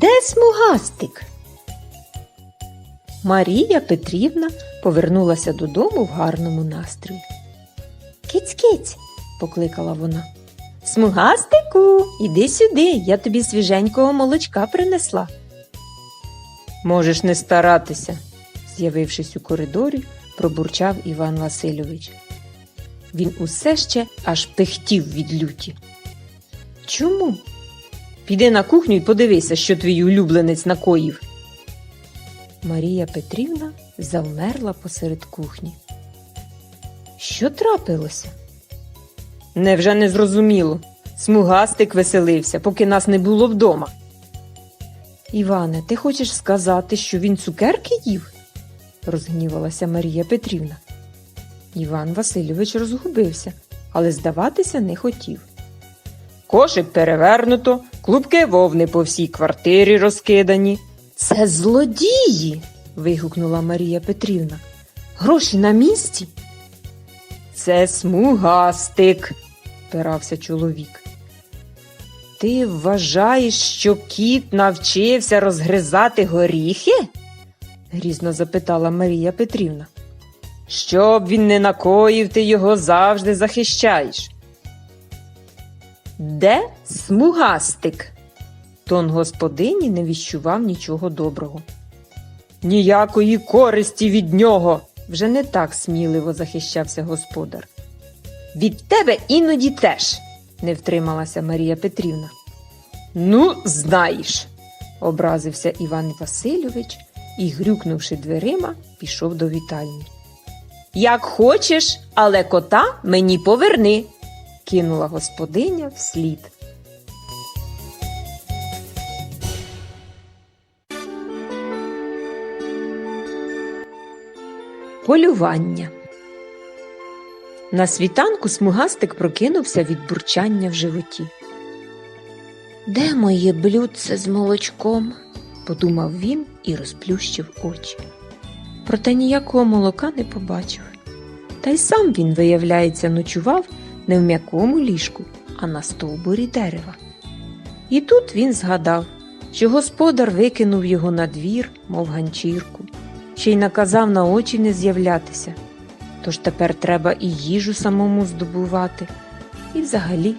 Де смугастик? Марія Петрівна повернулася додому в гарному настрої. Киць-киць, покликала вона. Смугастику, іди сюди, я тобі свіженького молочка принесла. Можеш не старатися, з'явившись у коридорі, пробурчав Іван Васильович. Він усе ще аж пихтів від люті. Чому? Піди на кухню і подивися, що твій улюбленець накоїв. Марія Петрівна завмерла посеред кухні. Що трапилося? Невже не зрозуміло. Смугастик веселився, поки нас не було вдома. Іване, ти хочеш сказати, що він цукерки їв? розгнівалася Марія Петрівна. Іван Васильович розгубився, але здаватися не хотів. Кошик перевернуто, клубки вовни по всій квартирі розкидані. Це злодії. вигукнула Марія Петрівна. Гроші на місці. Це смугастик, пирався чоловік. Ти вважаєш, що кіт навчився розгризати горіхи? грізно запитала Марія Петрівна. Щоб він не накоїв, ти його завжди захищаєш. Де смугастик? Тон господині не віщував нічого доброго. Ніякої користі від нього, вже не так сміливо захищався господар. Від тебе іноді теж, не втрималася Марія Петрівна. Ну, знаєш, образився Іван Васильович і, грюкнувши дверима, пішов до вітальні. Як хочеш, але кота мені поверни, кинула господиня вслід. Полювання. На світанку смугастик прокинувся від бурчання в животі. Де моє блюдце з молочком? подумав він і розплющив очі. Проте ніякого молока не побачив. Та й сам він, виявляється, ночував не в м'якому ліжку, а на стовбурі дерева. І тут він згадав, що господар викинув його на двір, мов ганчірку, ще й наказав на очі не з'являтися. Тож тепер треба і їжу самому здобувати. І взагалі.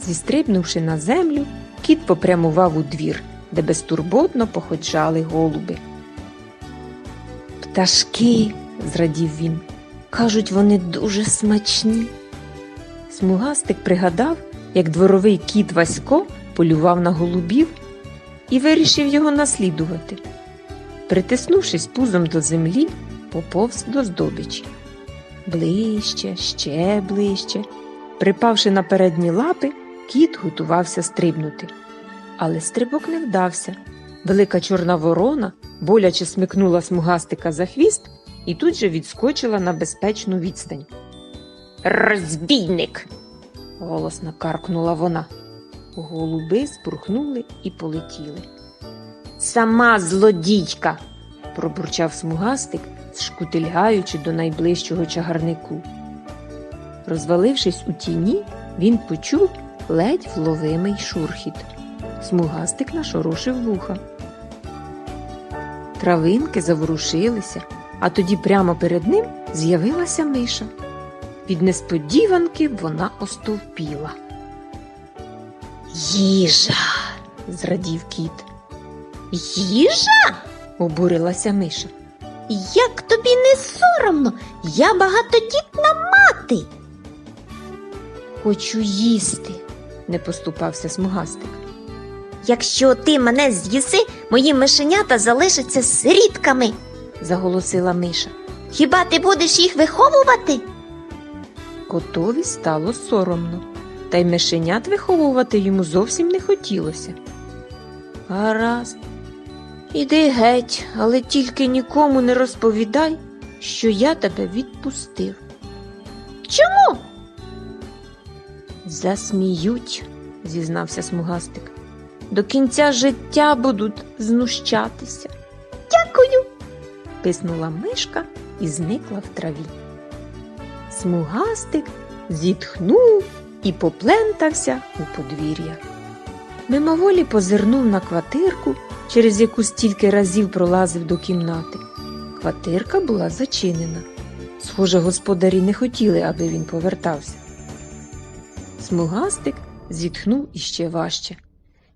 Зістрибнувши на землю, кіт попрямував у двір, де безтурботно походжали голуби. Пташки, зрадів він, кажуть, вони дуже смачні. Смугастик пригадав, як дворовий кіт Васько полював на голубів і вирішив його наслідувати. Притиснувшись пузом до землі, поповз до здобичі. Ближче, ще ближче. Припавши на передні лапи, кіт готувався стрибнути. Але стрибок не вдався. Велика чорна ворона боляче смикнула смугастика за хвіст і тут же відскочила на безпечну відстань. Розбійник. голосно каркнула вона. Голуби спурхнули і полетіли. Сама злодійка. пробурчав смугастик, шкутильгаючи до найближчого чагарнику. Розвалившись у тіні, він почув ледь вловимий шурхіт. Смугастик нашорошив вуха. Травинки заворушилися, а тоді прямо перед ним з'явилася миша. Від несподіванки вона остовпіла. Їжа. зрадів кіт. Їжа? Обурилася миша. Як тобі не соромно? Я багатодітна мати. Хочу їсти, не поступався смугастик. Якщо ти мене з'їси, мої мишенята залишаться сирітками, заголосила миша. Хіба ти будеш їх виховувати? Котові стало соромно, та й мишенят виховувати йому зовсім не хотілося. Гаразд, іди геть, але тільки нікому не розповідай, що я тебе відпустив. Чому? Засміють, зізнався смугастик. До кінця життя будуть знущатися. Дякую. писнула мишка і зникла в траві. Смугастик зітхнув і поплентався у подвір'я. Мимоволі позирнув на квартирку, через яку стільки разів пролазив до кімнати. Квартирка була зачинена. Схоже, господарі не хотіли, аби він повертався. Смугастик зітхнув іще важче,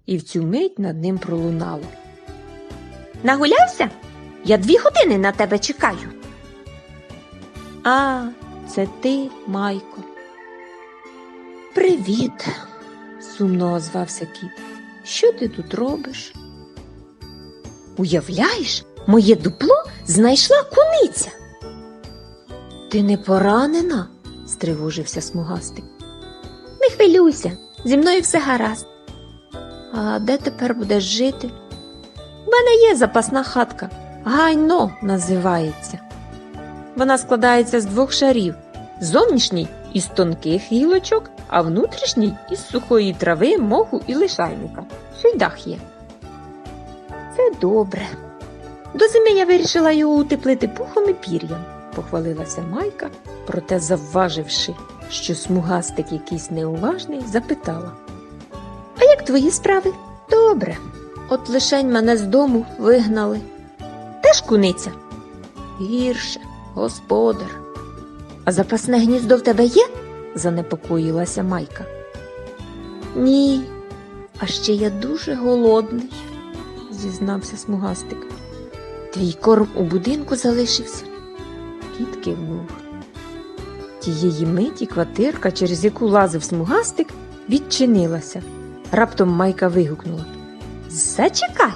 і в цю мить над ним пролунало. Нагулявся? Я дві години на тебе чекаю. А, це ти, Майко. Привіт, сумно озвався кіт. Що ти тут робиш? Уявляєш, моє дупло знайшла куниця. Ти не поранена? стривожився смугастик. Не хвилюйся, зі мною все гаразд. А де тепер будеш жити? У мене є запасна хатка. Гайно називається. Вона складається з двох шарів: зовнішній із тонких гілочок, а внутрішній із сухої трави, моху і лишайника. Ще й дах є. Це добре. До зими я вирішила його утеплити пухом і пір'ям, похвалилася Майка, проте, завваживши, що смугастик якийсь неуважний, запитала. А як твої справи? Добре, от лишень мене з дому вигнали. Теж куниця. Гірше, господар, А запасне гніздо в тебе є? занепокоїлася Майка. Ні, а ще я дуже голодний, зізнався смугастик. Твій корм у будинку залишився. Кіт кивнув. Тієї миті квартирка, через яку лазив смугастик, відчинилася. Раптом Майка вигукнула. Зачекай.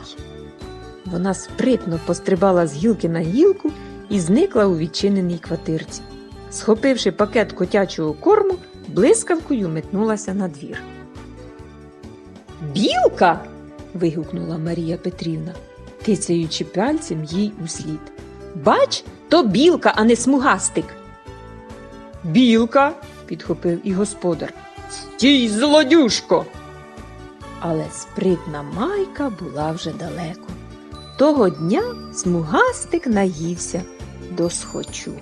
Вона спритно пострибала з гілки на гілку і зникла у відчиненій квартирці. Схопивши пакет котячого корму, блискавкою метнулася на двір. Білка. вигукнула Марія Петрівна, тицяючи пальцем їй услід. Бач, то білка, а не смугастик. Білка, підхопив і господар. Стій, злодюшко. Але спритна майка була вже далеко. Того дня смугастик наївся до схочу.